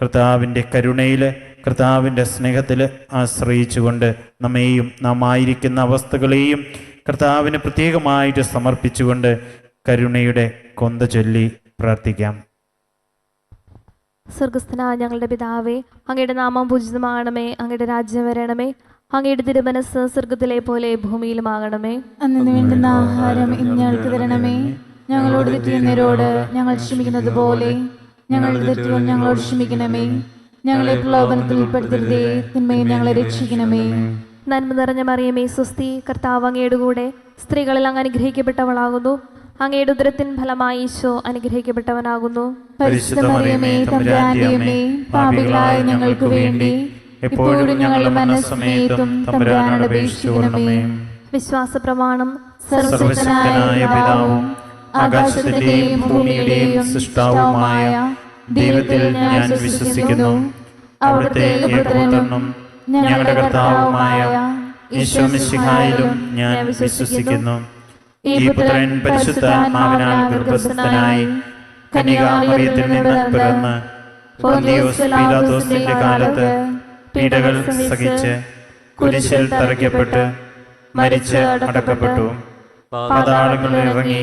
കർത്താവിന്റെ കരുണയിൽ കർത്താവിന്റെ സ്നേഹത്തിൽ ആശ്രയിച്ചുകൊണ്ട് നമ്മെയും നാം ആയിരിക്കുന്ന അവസ്ഥകളെയും കർത്താവിന് പ്രത്യേകമായിട്ട് സമർപ്പിച്ചുകൊണ്ട് കരുണയുടെ കൊന്ത ചൊല്ലി പ്രാർത്ഥിക്കാം. സ്വർഗസ്ഥനായ ഞങ്ങളുടെ പിതാവേ അങ്ങയുടെ നാമം പൂജിതമാകണമേ അങ്ങയുടെ രാജ്യം വരണമേ അങ്ങയുടെ തിരുമനസ് സ്വർഗത്തിലെ പോലെ ഭൂമിയിലുമാകണമേ. അന്ന് വേണ്ടുന്ന ആഹാരം ഇന്ന് ഞങ്ങൾക്ക് തരണമേ. ഞങ്ങളോട് തെറ്റിയുന്നവരോട് ഞങ്ങൾ ക്ഷമിക്കുന്നത് പോലെ ഞങ്ങളുടെ തെറ്റുകൾ ഞങ്ങളോട് ക്ഷമിക്കണമേ. ഞങ്ങളെ പ്രലോഭനത്തിൽ ഉൾപ്പെടുത്തരുതേ. തിന്മയും ഞങ്ങളെ രക്ഷിക്കണമേ. നന്മ നിറഞ്ഞ മറിയമേ സുസ്തി കർത്താവ് അങ്ങയുടെ കൂടെ സ്ത്രീകളിൽ അങ്ങ് അനുഗ്രഹിക്കപ്പെട്ടവളാകുന്നു. അങ്ങയുടെ ഉദരത്തിൻ ഫലമായി ഈശോ അനുഗ്രഹിക്കപ്പെട്ടവനാകുന്നു. പാപികളായ ഞങ്ങൾക്ക് വേണ്ടി എപ്പോഴും ഞങ്ങളുടെ മനസ്സമയത്തും തമ്പുരാനോട് അപേക്ഷിക്കണമേ. വിശ്വാസ പ്രമാണം സർവശക്തനായ പിതാവും ആകാശത്തിന്റെയും ഭൂമിയുടെയും സൃഷ്ടാവുമായ ദൈവത്തിൽ ഞാൻ വിശ്വസിക്കുന്നു. അവിടുത്തെ ഏകപുത്രനും ഞങ്ങളുടെ കർത്താവുമായ ഈശോ ഞാൻ വിശ്വസിക്കുന്നു. ഈ പുത്രൻ പരിശുദ്ധാത്മാവിനാൽ ഗർഭസ്ഥനായി കനികാമറിയത്തിൽ നിന്ന് പിറന്ന് പോന്തിയോസ് പീലാത്തോസിന്റെ കാലത്ത് പീഡകൾ സഹിച്ച് കുരിശിൽ തറയ്ക്കപ്പെട്ട് മരിച്ച് അടക്കപ്പെട്ടു. പാതാളങ്ങളിൽ ഇറങ്ങി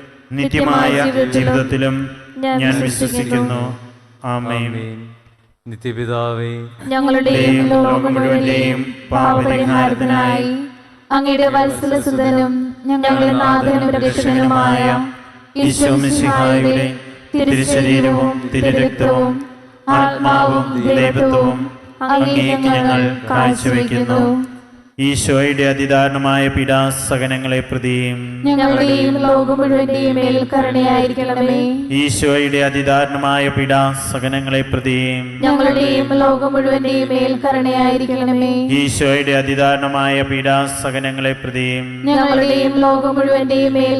നിത്യമായ ജീവിതത്തിലും ഞാൻ വിശ്വസിക്കുന്നു. ആമേൻ. നിത്യപിതാവേ ഞങ്ങളുടെയും ലോകം മുഴുവന്റെയും പാപപരിഹാരത്തിനായി അങ്ങയുടെ വത്സലസുതനും ഞങ്ങളുടെ നാഥനും രക്ഷകനുമായ ഈശോ മിശിഹായുടെ തിരുശരീരവും തിരുരക്തവും ആത്മാവും ദൈവത്വവും അങ്ങേക്ക് ഞങ്ങൾ കാഴ്ചവെക്കുന്നു. ഈശോയുടെ അതിദാരണമായ പീഡാസകനങ്ങളെ പ്രതിയും. ഞങ്ങളുടെയും ലോകം മുഴുവന്റെയും മേൽ കരുണയായിരിക്കണമേ. ഈശോയുടെ അതിദാരണമായ പീഡാസകനങ്ങളെ പ്രതിയും. ഞങ്ങളുടെയും ലോകം മുഴുവന്റെയും മേൽ ഈശോയുടെ അതിദാരണമായ പീഡാസകനങ്ങളെ പ്രതിയും. ഞങ്ങളുടെയും ലോകം മുഴുവന്റെയും മേൽ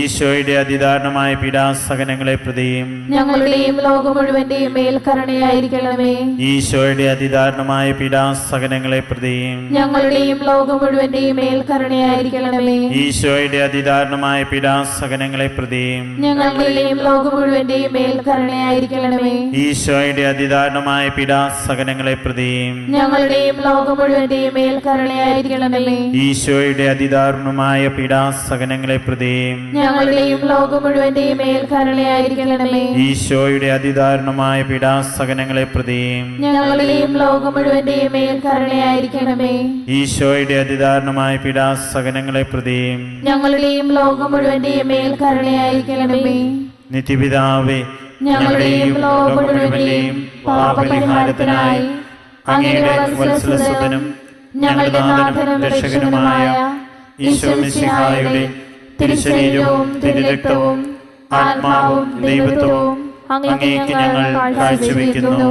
ഈശോയുടെ അതിദാരണമായ പീഡാസകനങ്ങളെ പ്രതിയും. ഞങ്ങളുടെയും ലോകം മുഴുവന്റെയും മേൽ കരുണയായിരിക്കണമേ. ഈശോയുടെ അതിദാരണമായ പീഡാസകനങ്ങളെ പ്രതിയും. ഞങ്ങളുടെയും ലോകം മുഴുവന്റെയും മേൽ കരുണയായിരിക്കണമേ ഈശോയുടെ അതിദാരുണമായ പീഡാസകനങ്ങളെ പ്രതിയും ഞങ്ങളുടെയും ലോകം മുഴുവന്റെയും മേൽ കരുണയായിരിക്കണമേ ഈശോയുടെ അതിദാരുണമായ പീഡാസകനങ്ങളെ പ്രതിയും ഞങ്ങളുടെയും ലോകം മുഴുവന്റെയും മേൽ കരുണയായിരിക്കണമേ ഈശോയുടെ അതിദാരുണമായ പിടാസകനങ്ങളെ പ്രതിയും ഞങ്ങളുടെയും ലോകം മുഴുവന്റെയും മേൽ കരുണയായിരിക്കണമേ ഈശോയുടെ അതിദാരുണമായ പിടാസകനങ്ങളെ പ്രതിയും ഞങ്ങളുടെയും ലോകം മുഴുവന്റെയും മേൽ കരുണയായിരിക്കണമേ ഈശോയുടെ പിടാ പീഡാസകനങ്ങളെ പ്രതിയും ഞങ്ങളുടെയും ലോകം മുഴുവന്റെയും മേൽ കരുണയായിരിക്കണമേ. നിത്യപിതാവേ ഞങ്ങളുടെയും ലോകം മുഴുവന്റെയും പാപപരിഹാരത്തിനായി അങ്ങയുടെ വത്സലസുതനും ഞങ്ങളുടെ നാഥനും രക്ഷകനുമായ ഈശോ മിശിഹായുടെ തിരുശരീരവും തിരുരക്തവും ആത്മാവും ദൈവത്വവും അങ്ങേക്ക് ഞങ്ങൾ കാഴ്ചവെക്കുന്നു.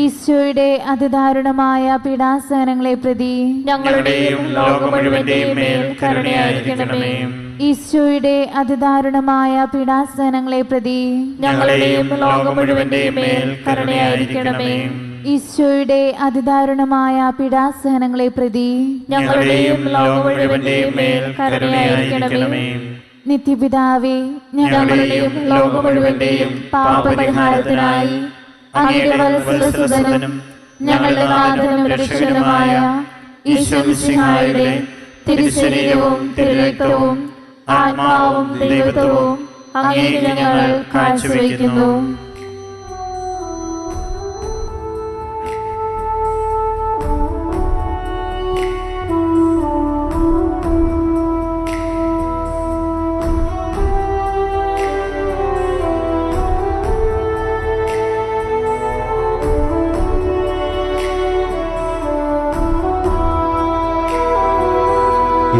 ഈശോയുടെ അതിദാരുണമായ പീഡാസഹനങ്ങളെ പ്രതി ഞങ്ങളുടെയും ലോകം മുഴുവന്റെയും മേൽ കരുണയായിരിക്കണമേ. ഈശോയുടെ അതിദാരുണമായ പീഡാസഹനങ്ങളെ പ്രതി ഞങ്ങളുടെയും ലോകം മുഴുവന്റെയും മേൽ കരുണയായിരിക്കണമേ. ഈശോയുടെ അതിദാരുണമായ പീഡാസഹനങ്ങളെ പ്രതി ഞങ്ങളുടെയും ലോകം മുഴുവന്റെയും മേൽ കരുണയായിരിക്കണമേ. നിത്യപിതാവേ ഞങ്ങളുടെയും ലോകം മുഴുവന്റെയും പാപപരിഹാരത്തിനായി അങ്ങയുടെ ഞങ്ങളുടെ നാഥനും രക്ഷകനുമായ ഈശ്വരസിഹായുടെ തിരുശരീരവും തിരുരക്തവും ആത്മാവും ദൈവത്വവും അങ്ങേക്ക് ഞങ്ങൾ കാഴ്ചവെക്കുന്നു.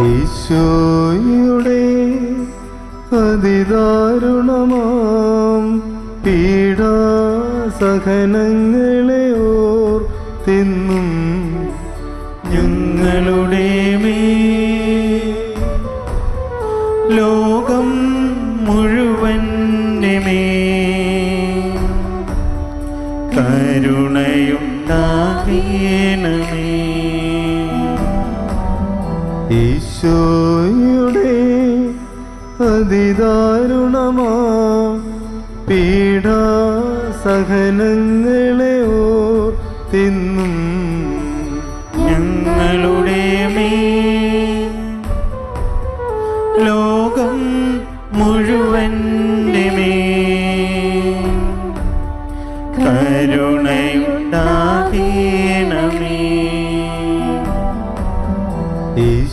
ഈശോയുടെ അതിദാരുണമാം പീഡാസഹനങ്ങളെ ഓർ തിന്നും ഞങ്ങളുടെ ഈശോയുടെ അതിദാരുണമാ പീഡാസഹനങ്ങളെ ഓ തിന്നും ഞങ്ങളുടെ മേ ലോകം മുഴുവൻ മേ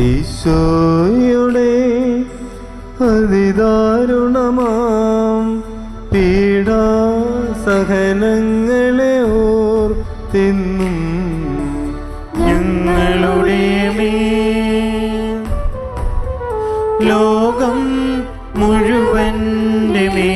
ഈശോയുടെ അതിദാരുണമാം പീഡാസഹനങ്ങളെ ഓർ തിന്നും ഞങ്ങളുടെ ലോകം മുഴുവന്റെ മേ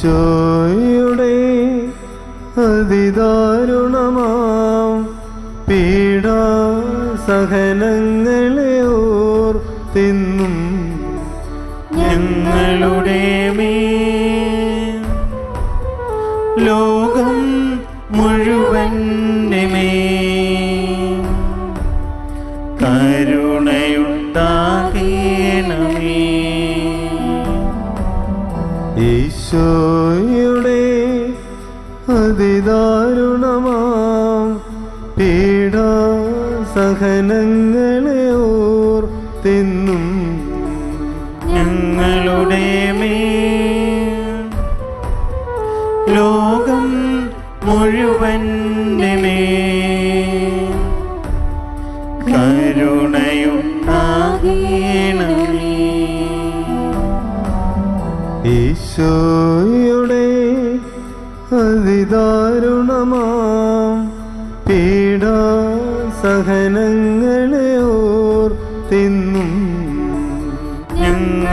ഈശോയുടെ അതിദാരുണമാം പീഡാസഹനങ്ങളെ ഓർ തിന്നും ഞങ്ങളുടെ മേ ലോകം ഞങ്ങളുടെ ലോകം മുഴുവന്റെ മേ കരുണയുണ്ടാകണമേ. അതിദാരുണമാം പീഡാസഹനങ്ങളെ ഓർ തിന്നും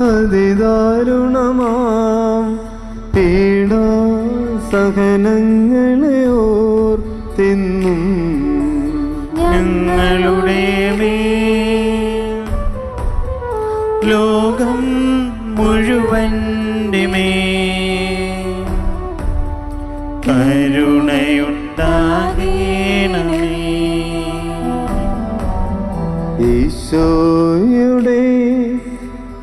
അതിദാരുണമാം. പീഡാസഹനങ്ങളെ ഓർ തിന്നും ഞങ്ങളുടെ ലോകം മുഴുവന്റെ മേ കരുണയുണ്ടാകേണമേ. ഈശോയുടെ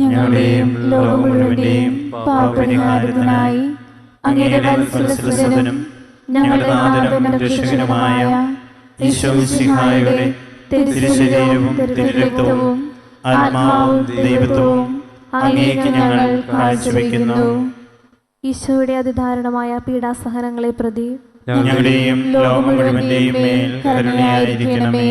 ഞങ്ങളുടെയും ലോകം മുഴുവന്റെയും പാപപരിഹാരത്തിനായി അങ്ങയുടെ വത്സലസുതനും ഞങ്ങളുടെ നാഥനും രക്ഷകനുമായ ഈശോമിശിഹായുടെ തിരുശരീരവും തിരുരക്തവും ആത്മാവും ദൈവത്വവും അങ്ങേക്ക് ഞങ്ങൾ കാഴ്ചവെക്കുന്നു. ഈശോയുടെ അതിദാരുണമായ പീഡാസഹനങ്ങളെ പ്രതി ഞങ്ങളുടെയും ലോകം മുഴുവന്റെയും മേൽ കരുണയായിരിക്കണമേ.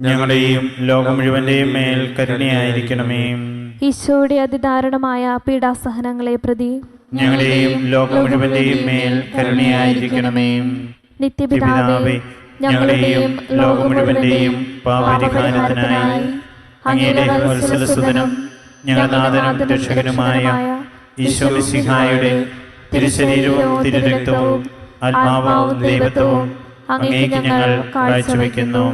ഞങ്ങളുടെയും ലോകം മുഴുവന്റെയും മേൽ കരുണയായിരിക്കണമേ. ഈശോയുടെ അതിദാരുണമായ പീഡാസഹനങ്ങളെ പ്രതി ഞങ്ങളുടെയും ലോകം മുഴുവന്റെയും മേൽ കരുണയായിരിക്കണമേ. നിത്യപിതാവേ ഞങ്ങളുടെയും ലോകം മുഴുവന്റെയും പാപരിഹാരത്തിനായി അങ്ങയുടെ വത്സലസുതനും ഞങ്ങളുടെ രക്ഷകനുമായ ഈശോ സിഹായുടെ തിരുശരീരവും തിരുരക്തവും ആത്മാവും ദൈവത്വവും അങ്ങേക്ക് ഞങ്ങൾ കാഴ്ചവെക്കുന്നു.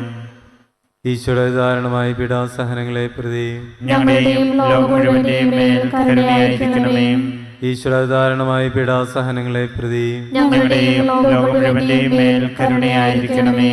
ഈശ്വര ധാരണമായ പീഡാസഹനങ്ങളെ പ്രതി ഞങ്ങളുടെയും ലോകം മുഴുവന്റെയും മേൽ കരുണയായിരിക്കണമേ. ഈശ്വര ധാരണമായ പീഡാസഹനങ്ങളെ പ്രതി ഞങ്ങളുടെയും ലോകം മുഴുവന്റെയും മേൽ കരുണയായിരിക്കണമേ.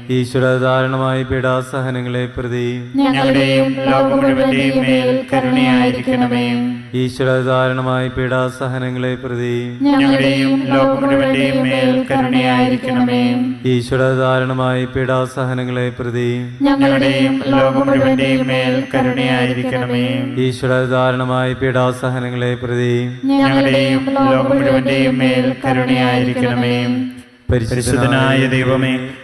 ഈശ്വര ധാരണമായ പീഡാസഹനങ്ങളെ പ്രതി ഞങ്ങളുടെയും ലോകം മുഴുവന്റെയും മേൽ കരുണയായിരിക്കണമേ. പീഡാസഹനങ്ങളെ പ്രതി ഞങ്ങളുടെയും ലോകം മുഴുവന്റെയും മേൽ കരുണയായിരിക്കണമേ. പീഡാസഹനങ്ങളെ പ്രതി ഞങ്ങളുടെയും ലോകം മുഴുവന്റെയും മേൽ കരുണയായിരിക്കണമേ. പീഡാസഹനങ്ങളെ പ്രതി ഞങ്ങളുടെയും ലോകം മുഴുവന്റെയും മേൽ കരുണയായിരിക്കണമേ. പരിശുദ്ധനായ ദൈവമേ